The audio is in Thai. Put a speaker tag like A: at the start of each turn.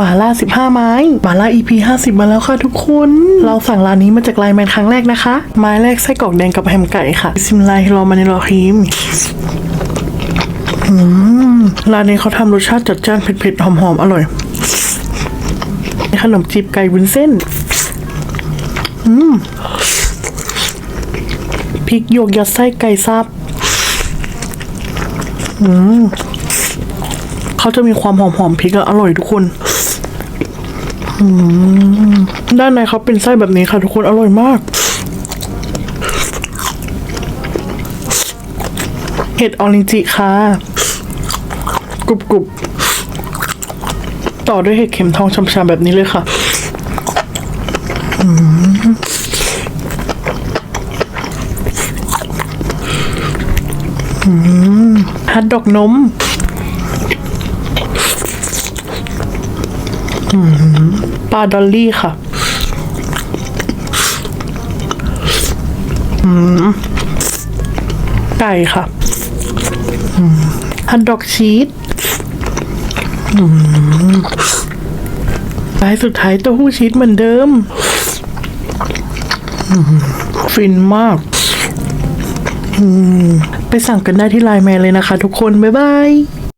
A: หมาล่า 15 ไม้หมาล่า EP 50 มาแล้วค่ะทุกคน เราสั่งร้านนี้มาจากไลน์แมนครั้งแรกนะคะ ไม้แรกไส้กรอกแดงกับแฮมไก่ค่ะ ซิมไลฮิโรมานิโรฮีมอืมร้านนี้เขาทำรสชาติจัดจ้านเผ็ดๆ หอมๆ อร่อย ขนมจีบไก่วุ้นเส้น อืมพริกโยกยัดไส้ไก่ซับ อืม เขาจะมีความหอมหอมๆพริกอะอร่อยทุกคนด้านในเขาเป็นไส้แบบนี้ค่ะทุกคนอร่อยมาก เห็ดออรินจิค่ะกรุบกรุบต่อด้วยเห็ดเข็มทองช้ำๆแบบนี้เลยค่ะฮัทดอกนม ปลาดอลลี่ค่ะอืมไก่ค่ะอืมฮัทดอกชีสอืมปลายสุดท้ายเต้าหู้ชีสเหมือนเดิมอืมฟินมาก ไปสั่งกันได้ที่ไลน์แมนเลยนะคะทุกคน บ๊ายบาย